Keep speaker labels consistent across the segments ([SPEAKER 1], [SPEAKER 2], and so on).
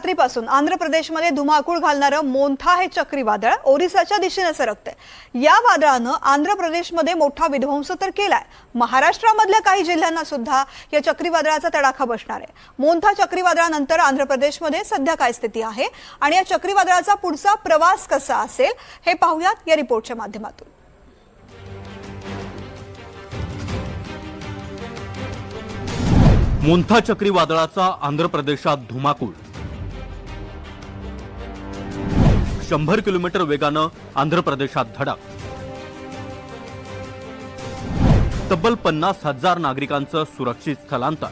[SPEAKER 1] रात्रीपासून आंध्र प्रदेशमध्ये धुमाकूळ घालणारं मोंथा हे चक्रीवादळ ओरिसाच्या दिशेने सरकतंय. या वादळानं आंध्र प्रदेशमध्ये मोठा विध्वंस तर केलाय. महाराष्ट्रामधल्या काही जिल्ह्यांना सुद्धा या चक्रीवादळाचा तडाखा बसणार आहे. मोंथा चक्रीवादळानंतर आंध्र प्रदेशमध्ये सध्या काय स्थिती आहे आणि या चक्रीवादळाचा पुढचा प्रवास कसा असेल हे पाहूयात या रिपोर्टच्या माध्यमातून.
[SPEAKER 2] मोंथा चक्रीवादळाचा आंध्र प्रदेशात धुमाकूळ. शंभर किलोमीटर वेगानं आंध्र प्रदेशात धडक तब्बल पन्नास हजार नागरिकांचं सुरक्षित स्थलांतर.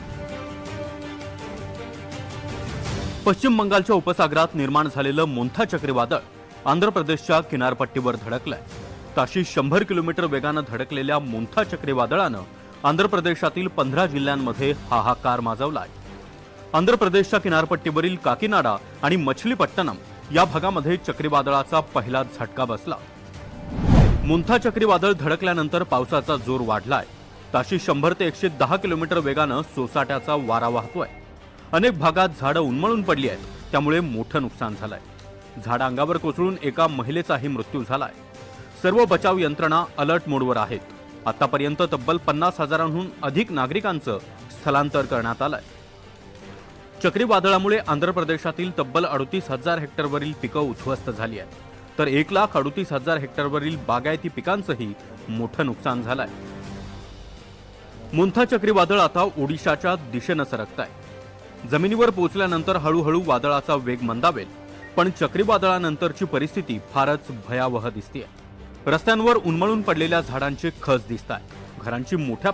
[SPEAKER 2] पश्चिम बंगालच्या उपसागरात निर्माण झालेलं मोंथा चक्रीवादळ आंध्र प्रदेशच्या किनारपट्टीवर धडकलंय. ताशी शंभर किलोमीटर वेगानं धडकलेल्या मोंथा चक्रीवादळानं आंध्र प्रदेशातील पंधरा जिल्ह्यांमध्ये हाहाकार माजवलाय. आंध्र प्रदेशच्या किनारपट्टीवरील काकीनाडा आणि मछलीपट्टणम या भागामध्ये चक्रीवादळाचा पहिला झटका बसला. मुंथा चक्रीवादळ धडकल्यानंतर पावसाचा जोर वाढलाय. ताशी शंभर ते एकशे दहा किलोमीटर वेगानं सोसाट्याचा वारा वाहतोय. अनेक भागात झाडं उन्मळून पडली आहेत. त्यामुळे मोठं नुकसान झालंय. झाड अंगावर कोसळून एका महिलेचाही मृत्यू झालाय. सर्व बचाव यंत्रणा अलर्ट मोडवर आहेत. आतापर्यंत तब्बल पन्नास हजारांहून अधिक नागरिकांचं स्थलांतर करण्यात आलंय. चक्रीवादळामुळे आंध्र प्रदेशातील तब्बल अडतीस हजार हेक्टरवरील पिकं उद्ध्वस्त झाली आहेत. तर एक लाख अडतीस हजार हेक्टरवरील बागायती पिकांचंही मोठं नुकसान झालंय. मुंथा चक्रीवादळ आता ओडिशाच्या दिशेनं सरकत आहे जमिनीवर पोहोचल्यानंतर हळूहळू वादळाचा वेग मंदावेल पण चक्रीवादळानंतरची परिस्थिती फारच भयावह दिसते रस्त्यांवर उन्मळून पडलेल्या झाडांचे खच दिसत घरांची मोठ्या